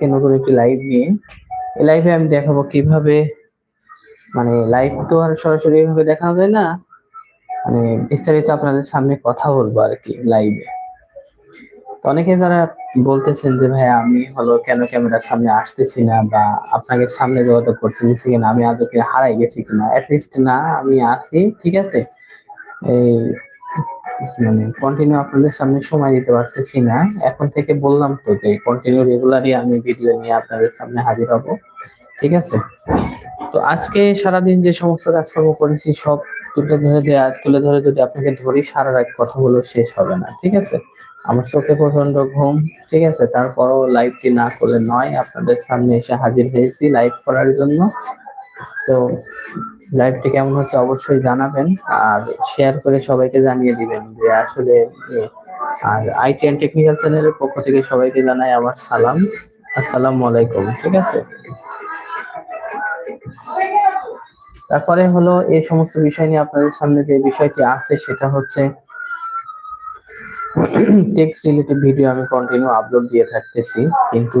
আজকে নতুন একটি লাইভ নিয়ে। এই লাইভে আমি দেখাবো কীভাবে মানে লাইভ তো আর সরাসরি এইভাবে দেখানো যায় না। মানে বিস্তারিত আপনাদের সামনে কথা বলব আর কি লাইভে অনেকে যারা বলতেছেন যে ভাই আমি হলো কেন ক্যামেরার সামনে আসতেছি না বা আপনাকে সামনে যোগাযোগ করতে দিচ্ছি কিনা? আমি আদৌ কি হারাই গেছি কিনা? অ্যাটলিস্ট না, আমি আছি, ঠিক আছে? এই মানে কন্টিনিউ আপনাদের সামনে সময় দিতে পারতেছি না। এখন থেকে বললাম তো যে কন্টিনিউ রেগুলারই আমি ভিডিও নিয়ে আপনাদের সামনে হাজির হব। ঠিক আছে? তো আজকে সারাদিন যে সমস্ত কাজকর্ম করেছি, সব তুলে ধরে দেয়া, তুলে ধরে যদি আপনাকে ধরি, সারা রাত কথাগুলো শেষ হবে না। ঠিক আছে? আমার চোখে প্রচণ্ড ঘুম, ঠিক আছে? তারপরও লাইভটি না করলে নয়, আপনাদের সামনে এসে হাজির হয়েছি লাইভ করার জন্য। তো লাইভটি কেমন হচ্ছে অবশ্যই জানাবেন, আর শেয়ার করে সবাইকে জানিয়ে দিবেন যে আসলে আর আইটি অ্যান্ড টেকনিক্যাল চ্যানেলের পক্ষ থেকে সবাইকে জানাই আমার সালাম। আসসালামু আলাইকুম, ঠিক আছে? তারপরে হলো এই সমস্ত বিষয় নিয়ে আপনাদের সামনে যে বিষয়টি আছে, সেটা হচ্ছে টেক্সট রিলেটেড ভিডিও আমি কন্টিনিউ আপলোড দিয়ে থাকতেছি, কিন্তু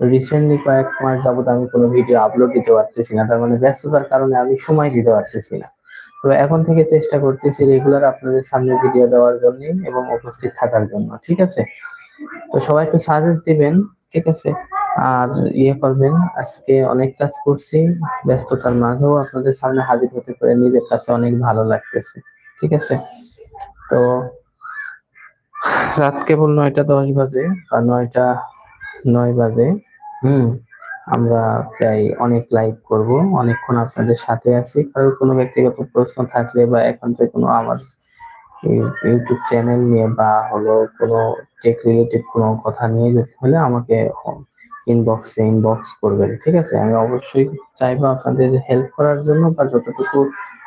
রিসেন্টলি কয়েক মাস যাবত আমি কোনো ভিডিও আপলোড দিতে পারতেছি না। তার মানে ব্যস্ততার কারণে আমি সময় দিতে পারতেছি না। তো এখন থেকে চেষ্টা করতেছি রেগুলার আপনাদের সামনে ভিডিও দেওয়ার জন্য এবং উপস্থিত থাকার জন্য, ঠিক আছে? তো সবাই একটু সাজেস্ট দিবেন, ঠিক আছে? আর ইয়ে করবেন, আজকে অনেক কাজ করছি, ব্যস্ততার মাঝেও আপনাদের সামনে হাজির হতে পারে নিজের কাছে অনেক ভালো লাগতেছে, ঠিক আছে? তো রাত কেবল নয়টা দশ বাজে বা নয়টা নয় বাজে। হুম, আমরা প্রায় অনেক লাইভ করব, অনেকক্ষণ আপনাদের সাথে আছি। কারোর কোনো ব্যক্তিগত প্রশ্ন থাকলে বা এখন থেকে কোনো আমার ইউটিউব চ্যানেল নিয়ে বা হলো কোনো টেক রিলেটেড কোনো কথা নিয়ে যদি হলে আমাকে ইনবক্সে ইনবক্স করবেন, ঠিক আছে? আমি অবশ্যই চাইব আপনাদের হেল্প করার জন্য বা যতটুকু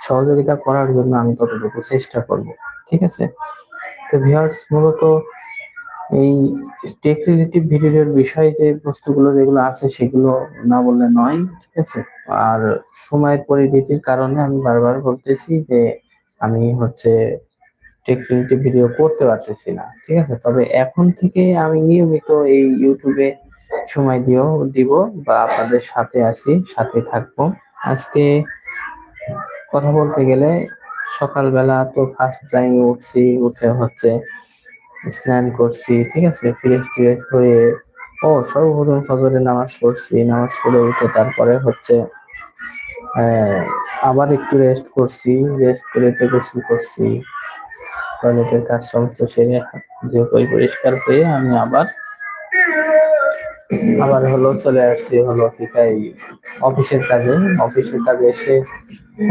সহযোগিতা করার জন্য আমি ততটুকু চেষ্টা করব, ঠিক আছে? তো ভিউয়ার্স মূলত এই টেক রিলেটিভ ভিডিওর বিষয়ে যে বস্তুগুলো যেগুলো আছে সেগুলো না বললে নয়, ঠিক আছে? আর সময়ের পরিধিতির কারণে আমি বারবার বলতেছি যে আমি হচ্ছে টেক ভিডিও করতে পারতেছি না, ঠিক আছে? তবে এখন থেকে আমি নিয়মিত এই ইউটিউবে সময় দিও দিব বা আপনাদের সাথে আছি, সাথে থাকব। আজকে কথা বলতে গেলে সকালবেলা তো ফার্স্ট টাইম উঠছি, উঠে হচ্ছে স্নান করছি, ঠিক আছে? ফ্রেশ ফ্রেশ হয়ে, ও, সর্বপ্রথম ফজরে নামাজ পড়ছি। নামাজ পড়ে উঠে তারপরে হচ্ছে আবার একটু রেস্ট করছি রেস্ট করে গোসল করছি। টয়লেটের কাজ সমস্ত সেরে যে পরিষ্কার হয়ে আমি আবার আবার হলো চলে আসছি হলো ঠিকাই অফিসের কাজে। অফিসের কাজে এসে,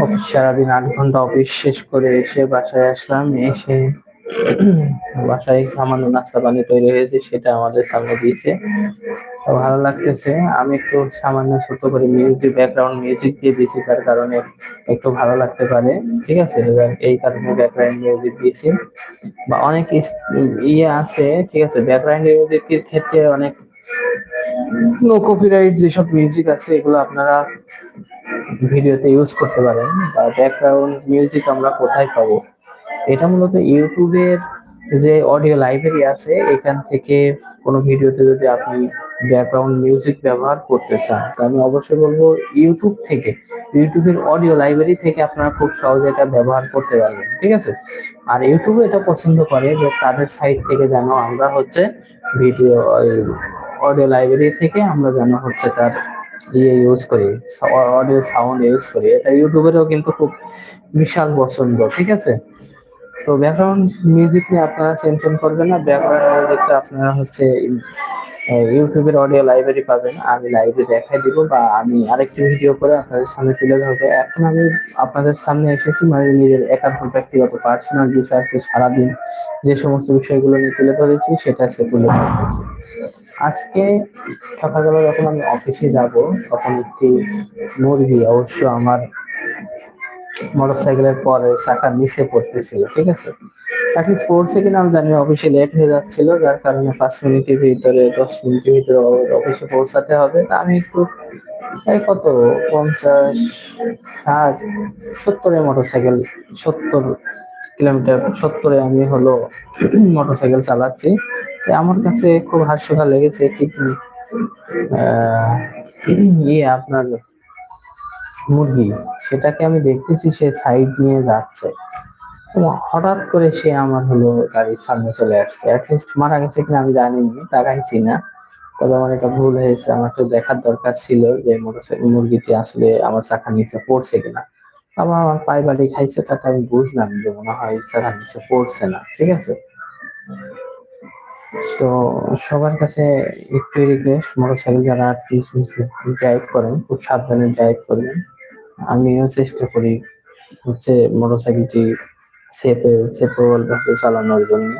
অফিস সারাদিন আট ঘণ্টা অফিস শেষ করে এসে বাসায় আসলাম, এসে বাসায় সামান্য নাস্তা পানি তৈরি হয়েছে, সেটা আমাদের সামনে দিয়েছে। ভালো লাগতেছে। আমি একটু সামান্য ছোট করে মিউজিক ব্যাকগ্রাউন্ড মিউজিক দিয়ে দিয়েছি, তার কারণে একটু ভালো লাগতে পারে। ঠিক আছে? এই কারণে ব্যাকগ্রাউন্ড মিউজিক দিয়েছি। বা অনেক ইয়ে আছে, ঠিক আছে? ব্যাকগ্রাউন্ড মিউজিকের ক্ষেত্রে অনেক নো কপিরাইট যেসব মিউজিক আছে, এগুলো আপনারা ভিডিওতে ইউজ করতে পারেন। বা ব্যাকগ্রাউন্ড মিউজিক আমরা কোথায় পাবো? এটা মূলত ইউটিউবের যে অডিও লাইব্রেরি আছে, এখান থেকে কোনো ভিডিওতে যদি আপনি ব্যাকগ্রাউন্ড মিউজিক ব্যবহার করতে চান আমি অবশ্যই বলব ইউটিউব থেকে, ইউটিউবের অডিও লাইব্রেরি থেকে আপনারা খুব সহজে এটা ব্যবহার করতে পারবেন, ঠিক আছে? আর ইউটিউবে এটা পছন্দ করে যে তাদের সাইট থেকে যেন আমরা হচ্ছে ভিডিও অডিও লাইব্রেরি থেকে আমরা যেন হচ্ছে তার ইয়ে ইউজ করি, অডিও সাউন্ড ইউজ করি। এটা ইউটিউবেরও কিন্তু খুব বিশাল পছন্দ, ঠিক আছে? তো ব্যাকগ্রাউন্ড মিউজিক নিয়ে আপনারা টেনশন করবেন না ব্যাকগ্রাউন্ড মিউজিকটা আপনারা হচ্ছে ইউটিউবের অডিও লাইব্রেরি পাবেন, আমি লাইভে দেখাই দিব বা আমি আরেকটি ভিডিও করে আপনাদের সামনে তুলে ধরবো। এখন আমি আপনাদের সামনে এসেছি মানে নিজের একান্ত ব্যক্তিগত পার্সোনাল বিষয় আছে, সারাদিন যে সমস্ত বিষয়গুলো নিয়ে তুলে ধরেছি, সেটা সে ধরেছি আজকে সকালবেলা যখন আমি অফিসে যাব, তখন একটি মুরগি অবশ্য আমার মোটরসাইকেলের পরে চাকার নিচে পড়তেছিল ঠিক আছে? তাকে পড়ছে কিনা আমি জানি অফিসে লেট হয়ে যাচ্ছিল যার কারণে পাঁচ মিনিটের ভিতরে দশ মিনিটের ভিতরে অফিসে পৌঁছাতে হবে। তা আমি একটু এই কত? পঞ্চাশ ষাট সত্তরে মোটরসাইকেল সত্তর কিলোমিটার সত্তরে আমি হলো মোটরসাইকেল চালাচ্ছি। আমার কাছে খুব হাস্যকর লেগেছে আহ, ইয়ে আপনার মুরগি, সেটাকে আমি দেখতেছি সে সাইড নিয়ে যাচ্ছে। হঠাৎ করে সে আমার হলো গাড়ির সামনে চলে আসছে। অ্যাটলিস্ট মারা গেছে কিনা আমি জানি তাকাইছি না। তবে আমার এটা ভুল হয়েছে, আমার তো দেখার দরকার ছিল যে মোটরসাইকেল মুরগিটি আসলে আমার চাকার নিচে পড়ছে কিনা। আবার আমার পায়ে বাড়ি খাইছে, তাতে আমি বুঝলাম যে মনে হয় চাকার নিচে পড়ছে না, ঠিক আছে? তো সবার কাছে একটু রিকোয়েস্ট মোটরসাইকেল যারা ড্রাইভ করেন, খুব সাবধানে ড্রাইভ করবেন। আমিও চেষ্টা করি হচ্ছে মোটরসাইকেলটি সেফে সেফেবল ভাবে চালানোর জন্য।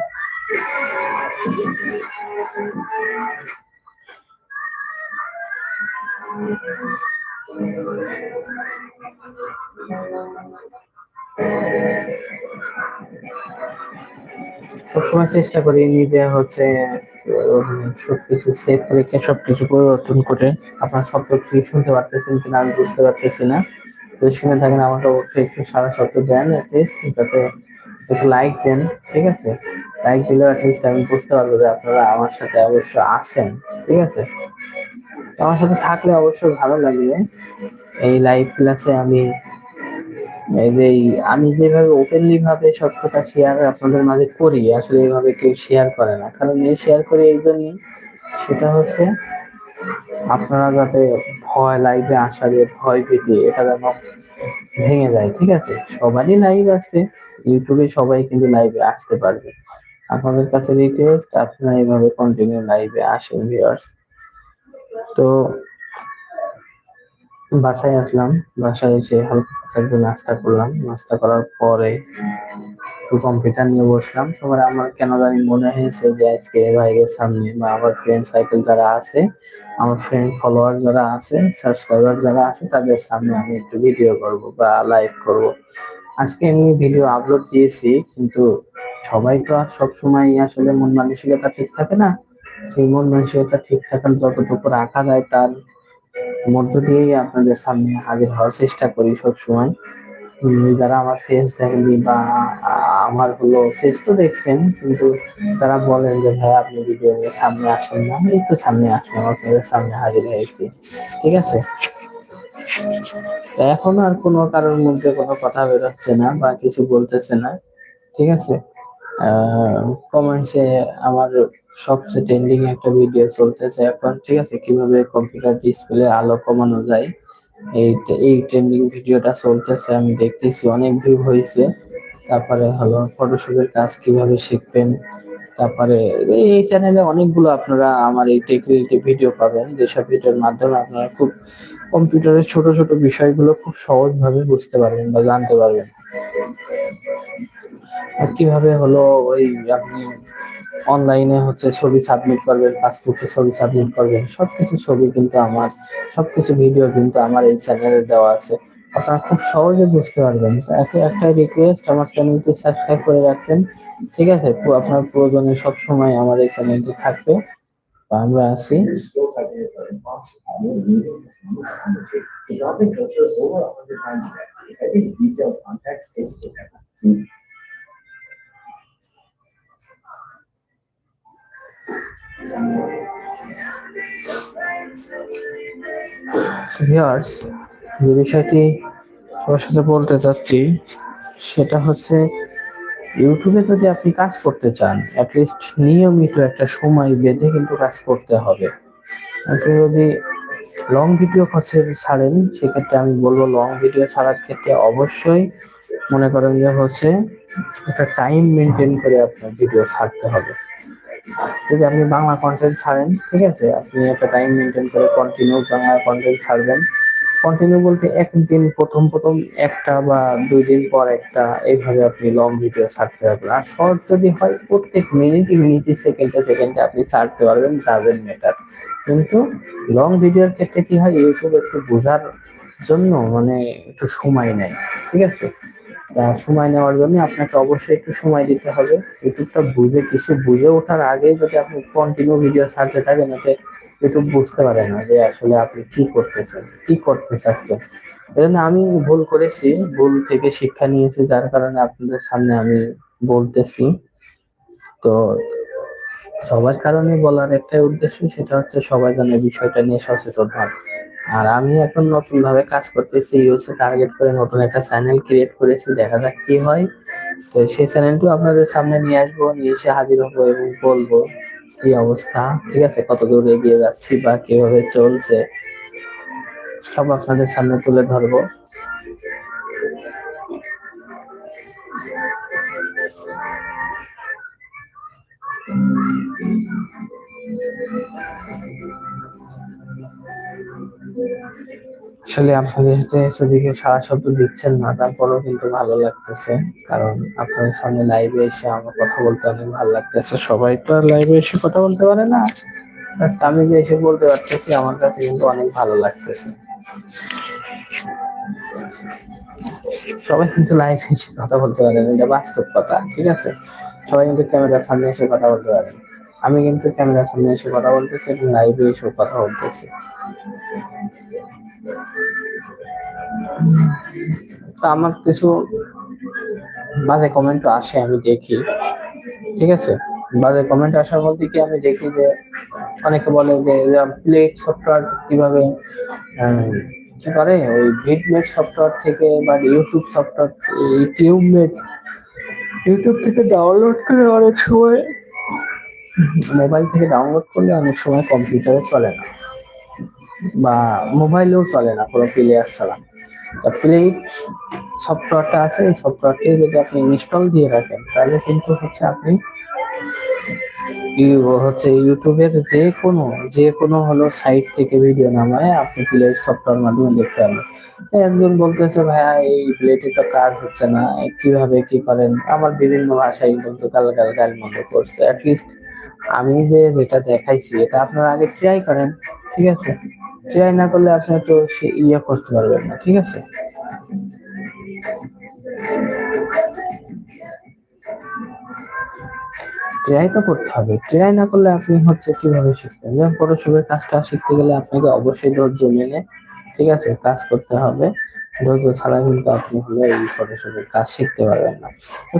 সবসময় চেষ্টা করি নিজে হচ্ছে সবকিছু সেভ রেখে সবকিছু পরিবর্তন করে আপনার শব্দ কি শুনতে পারতেছেন কিনা আমি বুঝতে পারতেছি না। যদি শুনে থাকেন, আমাকে অবশ্যই একটু সারা শব্দ দেন যাতে একটু লাইক দেন, ঠিক আছে? লাইক দিলে অ্যাটলিস্ট আমি বুঝতে পারব যে আপনারা আমার সাথে অবশ্যই আছেন, ঠিক আছে? আমার সাথে থাকলে অবশ্যই ভালো লাগবে। এই লাইভ ক্লাসে আমি এই যে আমি যেভাবে ওপেনলি ভাবে সব কথা শেয়ার আপনাদের মাঝে করি, আসলে এইভাবে কেউ শেয়ার করে না। কারণ এই শেয়ার করি এই জন্যই, সেটা হচ্ছে আপনারা যাতে ভয় লাইভে আসা যে ভয় পেতে, এটা যেন ভেঙে যায়, ঠিক আছে? সবারই লাইভ আছে, ইউটিউবে সবাই কিন্তু লাইভে আসতে পারবে। আপনাদের কাছে রিকোয়েস্ট আপনারা এইভাবে কন্টিনিউ লাইভে আসেন ভিউয়ার্স তো বাসায় আসলাম, বাসায় এসে হালকা একটু নাস্তা করলাম। নাস্তা করার পরে একটু কম্পিউটার নিয়ে বসলাম। তারপর আমার কেন জানি মনে হয়েছে যে আজকে ভাইয়ের সামনে বা আমার ফ্রেন্ড সাইকেল যারা আছে, আমার ফ্রেন্ড ফলোয়ার যারা আছে সাবস্ক্রাইবার যারা আছে, তাদের সামনে আমি একটু ভিডিও করব বা লাইভ করব। আজকে এমনি ভিডিও আপলোড দিয়েছি, কিন্তু সবাই তো আর সবসময় আসলে মন মানসিকতা ঠিক থাকে না। সেই মন মানসিকতা ঠিক থাকার যতটুকু রাখা যায়, তার মধ্য দিয়েই আপনাদের সামনে হাজির হওয়ার চেষ্টা করি সবসময়। যারা আমার ফেস দেখেনি বা আমার হলো ফেস তো দেখছেন, কিন্তু তারা বলেন যে, ভাই, আপনি ভিডিও সামনে আসেন না। এই তো সামনে আসলাম আপনাদের সামনে হাজির হয়েছি। ঠিক আছে? এখন আর কোনো কারোর মধ্যে কোনো কথা বেরোচ্ছে না বা কিছু বলতেছে না। ঠিক আছে? কমেন্টসে আমার সবচেয়ে ট্রেন্ডিং একটা ভিডিও চলতেছে এখন, ঠিক আছে? কীভাবে কম্পিউটার ডিসপ্লে আলো কমানো যায়? এই এই ট্রেন্ডিং ভিডিওটা চলতেছে, আমি দেখতেছি, অনেক ভিউ হয়েছে। তারপরে হলো ফটোশপের কাজ কীভাবে শিখবেন? তারপরে এই চ্যানেলে অনেকগুলো আপনারা আমার এই টেকনিক ভিডিও পাবেন। যেসব ভিডিওর মাধ্যমে আপনারা খুব কম্পিউটারের ছোট ছোট বিষয়গুলো খুব সহজভাবে বুঝতে পারবেন বা জানতে পারবেন। কীভাবে হলো ওই আপনি অনলাইনে হচ্ছে ছবি সাবমিট করবেন পাসপোর্টে ছবি সাবমিট করবেন, সবকিছু ছবি কিন্তু আমার, সবকিছু ভিডিও কিন্তু আমার এই চ্যানেলে দেওয়া আছে। আপনারা খুব সহজে বুঝতে পারবেন। তো একে একটা রিকোয়েস্ট আমার চ্যানেলটি সাবস্ক্রাইব করে রাখবেন, ঠিক আছে? তো আপনার প্রয়োজনে সব সময় আমার এই চ্যানেলটি থাকবে। আমরা আছি. ভিউয়ার্স যে বিষয়টি সবার সাথে বলতে চাচ্ছি, সেটা হচ্ছে ইউটিউবে যদি আপনি কাজ করতে চান অ্যাটলিস্ট নিয়মিত একটা সময় বেঁধে কিন্তু কাজ করতে হবে। আপনি যদি লং ভিডিও হচ্ছে ছাড়েন, সেক্ষেত্রে আমি বলব লং ভিডিও ছাড়ার ক্ষেত্রে অবশ্যই মনে করেন যে হচ্ছে একটা টাইম মেনটেন করে আপনার ভিডিও ছাড়তে হবে। যদি আপনি বাংলা কন্টেন্ট ছাড়েন, ঠিক আছে? আপনি একটা টাইম মেনটেন করে কন্টিনিউ বাংলা কন্টেন্ট ছাড়বেন। কন্টিনিউ বলতে একদিন প্রথম প্রথম একটা বা দুই দিন পর একটা, এইভাবে আপনি লং ভিডিও ছাড়তে পারবেন। আর শর্ট যদি হয়, প্রত্যেক মিনিটে মিনিটে সেকেন্ডে সেকেন্ডে আপনি ছাড়তে পারবেন ডাজেন্ট ম্যাটার কিন্তু লং ভিডিওর ক্ষেত্রে কি হয় ইউটিউব একটু বোঝার জন্য মানে একটু সময় নেয়, ঠিক আছে? সময় নেওয়ার জন্য আপনাকে অবশ্যই একটু সময় দিতে হবে। ইউটিউবটা বুঝে, কিছু বুঝে ওঠার আগে যদি আপনি কন্টিনিউ ভিডিও ছাড়তে থাকেন, এতে ইউটিউব বুঝতে পারে না যে আসলে আপনি কি করতেছেন, কি করতে চাচ্ছেন। এজন্য আমি ভুল করেছি, ভুল থেকে শিক্ষা নিয়েছি, যার কারণে আপনাদের সামনে আমি বলতেছি। তো সবার কারণে বলার একটাই উদ্দেশ্য, সেটা হচ্ছে সবাই যেন বিষয়টা নিয়ে সচেতন হয়। আর আমি এখন নতুন ভাবে কাজ করতেছি ইউসে টার্গেট করে নতুন একটা চ্যানেল ক্রিয়েট করেছি, দেখা যাক কি হয়। তো সেই চ্যানেলটা আপনাদের সামনে নিয়ে আসব, নিয়ে এসে হাজির হব এবং বলব কি অবস্থা, ঠিক আছে? কত দূর এগিয়ে যাচ্ছি বা কীভাবে চলছে, সব আপনাদের সামনে তুলে ধরবো। আসলে আপনাদের সাথে সেদিকে সারা শব্দ দিচ্ছেন না, তারপরেও কিন্তু ভালো লাগতেছে। কারণ আপনাদের সামনে লাইভে এসে আমার কথা বলতে অনেক ভালো লাগতেছে। সবাই তো আর লাইভে এসে কথা বলতে পারে না। আমি যে এসে বলতে পারতেছি, আমার কাছে কিন্তু অনেক ভালো লাগতেছে। সবাই কিন্তু লাইভে এসে কথা বলতে পারে না, এটা বাস্তব কথা, ঠিক আছে? সবাই কিন্তু ক্যামেরার সামনে এসে কথা বলতে পারে আমি কিন্তু ক্যামেরার সামনে এসে কথা বলতেছি এবং লাইভে এসে কথা বলতেছি। তো আমার কিছু বাজে কমেন্ট আসে, আমি দেখি। ঠিক আছে? বাজে কমেন্ট আসার মধ্যে কি আমি দেখি যে অনেকে বলে যে প্লেট সফটওয়্যার কীভাবে কি করে? ওই ভিডমেট সফটওয়্যার থেকে বা YouTube software YouTube mate YouTube থেকে ডাউনলোড করে অনেক সময় মোবাইল থেকে ডাউনলোড করলে অনেক সময় কম্পিউটারে চলে না। বা মোবাইলেও চলে না, কোনো প্লেয়ার ছাড়া। প্লে সফটওয়্যারটা আছে, এই সফটওয়্যারটি যদি আপনি ইনস্টল দিয়ে রাখেন, তাহলে কিন্তু হচ্ছে আপনি হচ্ছে ইউটিউবের যে কোনো যে কোনো হলো সাইট থেকে ভিডিও নামায় আপনি প্লে সফটওয়্যার মাধ্যমে দেখতে পারবেন। একজন বলতেছে, ভাইয়া, এই প্লেটে তো কাজ হচ্ছে না কীভাবে কি করেন? আমার বিভিন্ন ভাষায় বলতে গাল গাল গাল মন্দ করছে। অ্যাটলিস্ট আমি যে যেটা দেখাইছি, এটা আপনারা আগে ট্রাই করেন, ঠিক আছে? ট্রাই না করলে আপনি তো সে ইয়ে করতে পারবেন না, ঠিক আছে? ট্রাই তো করতে হবে। ট্রাই না করলে আপনি হচ্ছে কীভাবে শিখবেন? যেমন ফটোশপের কাজটা শিখতে গেলে আপনাকে অবশ্যই ধৈর্য মেনে, ঠিক আছে, কাজ করতে হবে। ধৈর্য ছাড়া কিন্তু আপনি হলে এই ফটোশপের কাজ শিখতে পারবেন না।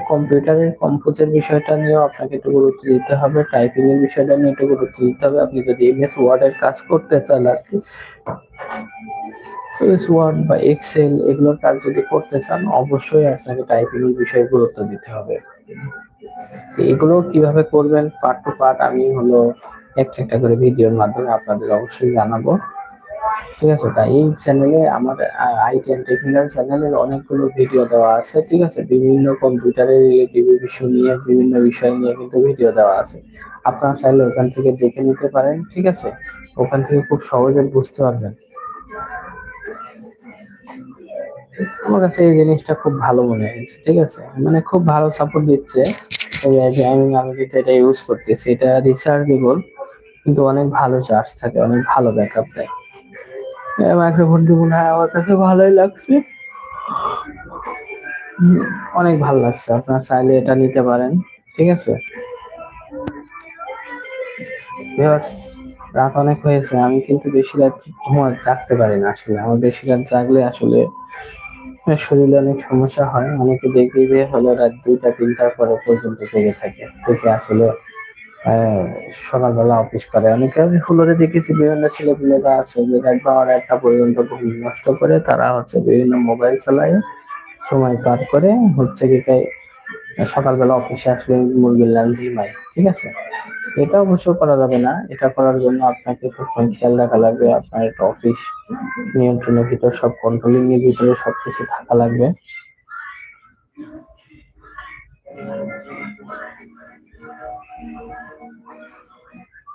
কম্পিউটারের কম্পোজের বিষয়টা নিয়েও আপনাকে একটু গুরুত্ব দিতে হবে টাইপিং এর বিষয়টা নিয়ে একটু গুরুত্ব দিতে হবে। আপনি যদি এমএস ওয়ার্ড এর কাজ করতে চান আর কি এমএস ওয়ার্ড বা এক্সেল এগুলোর কাজ যদি করতে চান, অবশ্যই আপনাকে টাইপিং এর বিষয়ে গুরুত্ব দিতে হবে। এগুলো কীভাবে করবেন পার্ট টু পার্ট আমি হলো একটা একটা করে ভিডিওর মাধ্যমে আপনাদের অবশ্যই জানাব। ঠিক আছে? তাই এই চ্যানেলে আমার আইটি অ্যান্ড টেকনিক্যাল চ্যানেলের অনেকগুলো ভিডিও দেওয়া আছে, ঠিক আছে? বিভিন্ন কম্পিউটারের রিলেটিভ বিষয় নিয়ে, বিভিন্ন বিষয় নিয়ে কিন্তু ভিডিও দেওয়া আছে। আপনারা চাইলে ওখান থেকে দেখে নিতে পারেন, ঠিক আছে? ওখান থেকে খুব সহজে বুঝতে পারবেন। আমার কাছে এই জিনিসটা খুব ভালো মনে হয়েছে, ঠিক আছে? মানে খুব ভালো সাপোর্ট দিচ্ছে। আমি আমি এটা ইউজ করতেছি, এটা রিচার্জেবল কিন্তু অনেক ভালো চার্জ থাকে, অনেক ভালো ব্যাকআপ দেয়। মাইক্রোফোনটি মনে হয় আমার কাছে ভালোই লাগছে। অনেক ভালো লাগছে, আপনারা চাইলে এটা নিতে পারেন, ঠিক আছে? রাত অনেক হয়েছে, আমি কিন্তু বেশি রাত ঘুমা, জাগতে পারি না আসলে, আমার বেশি রাত জাগলে আসলে শরীরে অনেক সমস্যা হয়, অনেকে দেখি যে হলো রাত দুইটা, তিনটার পরে পর্যন্ত জেগে থাকে থেকে আসলে সকালবেলা অফিস করে। অনেকে আমি ফুলরে দেখেছি, বিভিন্ন ছেলেপিলেরা আছে যে রাত বারোটা একটা পর্যন্ত ঘুম নষ্ট করে, তারা হচ্ছে বিভিন্ন মোবাইল চালায়, সময় পার করে, হচ্ছে কি তাই সকালবেলা অফিসে আসলে মুরগির লাল ঝিমাই ঠিক আছে? এটা অবশ্য করা যাবে না। এটা করার জন্য আপনাকে সবসময় খেয়াল রাখা লাগবে, আপনার একটা অফিস নিয়ন্ত্রণের ভিতর, সব কন্ট্রোলিং এর ভিতরে সবকিছু থাকা লাগবে।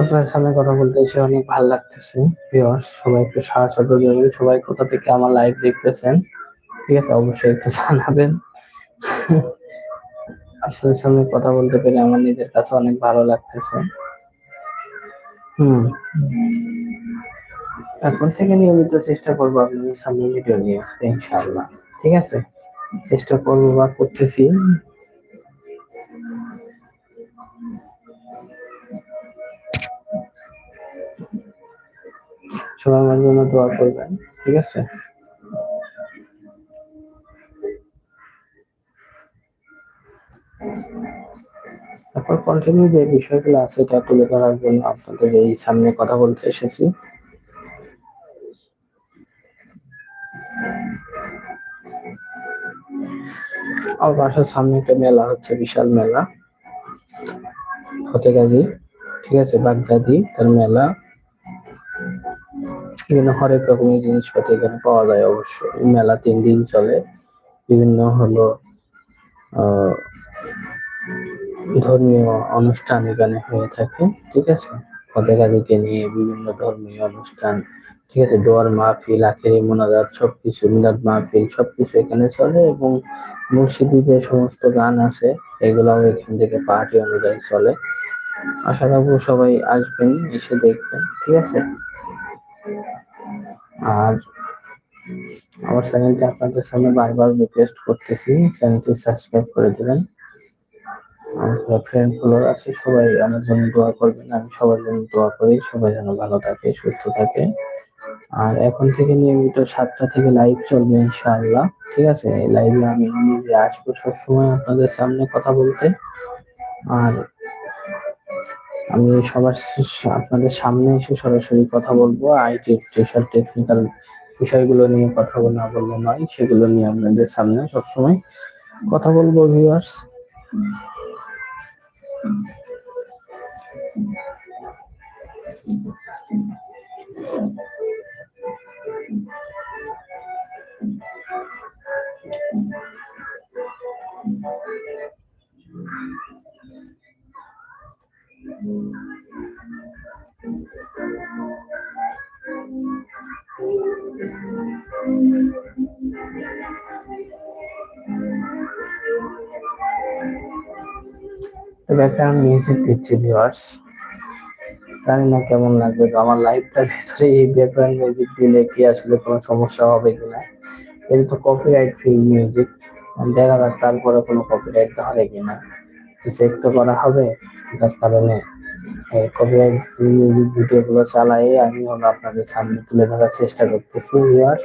আপনার সামনে কথা বলতে এসে অনেক ভালো লাগতেছে। ভিউয়ার্স সবাই একটু সাহায্য করবেন সবাই কোথা থেকে আমার লাইভ দেখতেছেন? ঠিক আছে, অবশ্যই একটু জানাবেন। আসলে সামনে কথা বলতে পেরে আমার নিজের কাছে অনেক ভালো লাগতেছে। হুম। এখন থেকে নিয়মিত চেষ্টা করব আপনাদের সামনে ভিডিও নিয়ে আসতে, ইনশাআল্লাহ। ঠিক আছে? চেষ্টা করব বা করতেছি। সবাই আমার জন্য দোয়া করবেন, ঠিক আছে? তারপর কন্টিনিউ যে বিষয়গুলো আছে, এটা তুলে ধরার জন্য আপনাদের এই সামনে কথা বলতে এসেছি। আমার বাসার সামনে একটা মেলা হচ্ছে, বিশাল মেলা। ফতেগাজী, ঠিক আছে? বাগদাদি, তার মেলা। এখানে হরেক রকমের জিনিসপত্র এখানে পাওয়া যায় অবশ্য মেলা তিন দিন চলে। বিভিন্ন হলো ধর্মীয় অনুষ্ঠান এখানে হয়ে থাকে, ঠিক আছে? ফতেগাজীকে নিয়ে বিভিন্ন ধর্মীয় অনুষ্ঠান ঠিক আছে, দোয়ার মাহফিল, আখেরি মোনাজাত, সবকিছু, মিলাদ মাহফিল, সবকিছু এখানে চলে এবং মসজিদে যে সমস্ত গান আছে, এগুলাও এখান থেকে পার্টি অনুযায়ী চলে। আশা রাখব সবাই আসবেন, এসে দেখবেন, ঠিক আছে? আর আমার চ্যানেলটি আপনাদের সামনে বারবার রিকোয়েস্ট করতেছি, চ্যানেলটি সাবস্ক্রাইব করে দেবেন। আমার ফ্রেন্ড ফলোয়ার আছে, সবাই আমার জন্য দোয়া করবেন, আমি সবার জন্য দোয়া করি, সবাই যেন ভালো থাকে, সুস্থ থাকে। আর এখন থেকে নিয়মিত সাতটা থেকে লাইভ চলবে ইনশাআল্লাহ, ঠিক আছে? এই লাইভে আমি নিজে আসব সবসময় আপনাদের সামনে কথা বলতে। আর আমি সবার আপনাদের সামনে এসে সরাসরি কথা বলব আইটি স্পেশাল টেকনিক্যাল বিষয়গুলো নিয়ে কথা না বললে নয়, সেগুলো নিয়ে আপনাদের সামনে সবসময় কথা বলব ভিউয়ার্স ব্যাকগ্রাউন্ড মিউজিক দিচ্ছি ভিউয়ার্স জানি না কেমন লাগবে, তো আমার লাইভটার ভিতরে এই ব্যাকগ্রাউন্ড মিউজিক দিলে কি আসলে কোনো সমস্যা হবে কিনা এটা তো কপিরাইট ফ্রি মিউজিক দেখা যাক তারপরে কোনো কপিরাইট ধরে কিনা। চেক তো করা হবে, যার কারণে কপিরাইট ফ্রি মিউজিক ভিডিও গুলো চালাই আমি হলো আপনাদের সামনে তুলে ধরার চেষ্টা করতেছি ভিউয়ার্স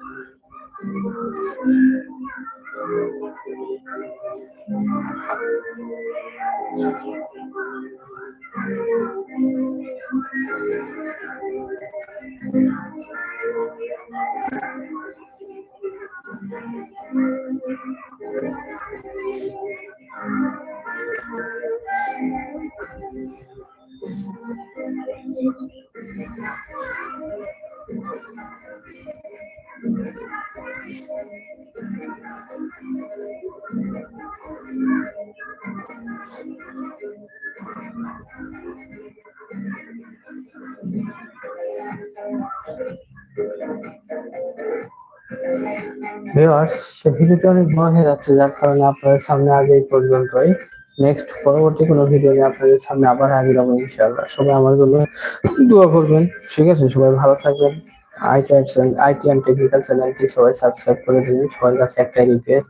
イエーイ! সে অনেক বড় হয়ে যাচ্ছে যার কারণে আপনাদের সামনে আজ এই পর্যন্তই নেক্সট পরবর্তী কোনো ভিডিও নিয়ে আপনাদের সামনে আবার হাজির হব, ইনশাআল্লাহ। সবাই আমার জন্য দোয়া করবেন। ঠিক আছে? সবাই ভালো থাকবেন। আইটি আইটি অ্যান্ড টেকনিক্যাল চ্যানেলটি সবাই সাবস্ক্রাইব করে দিন। সবার কাছে একটাই রিকোয়েস্ট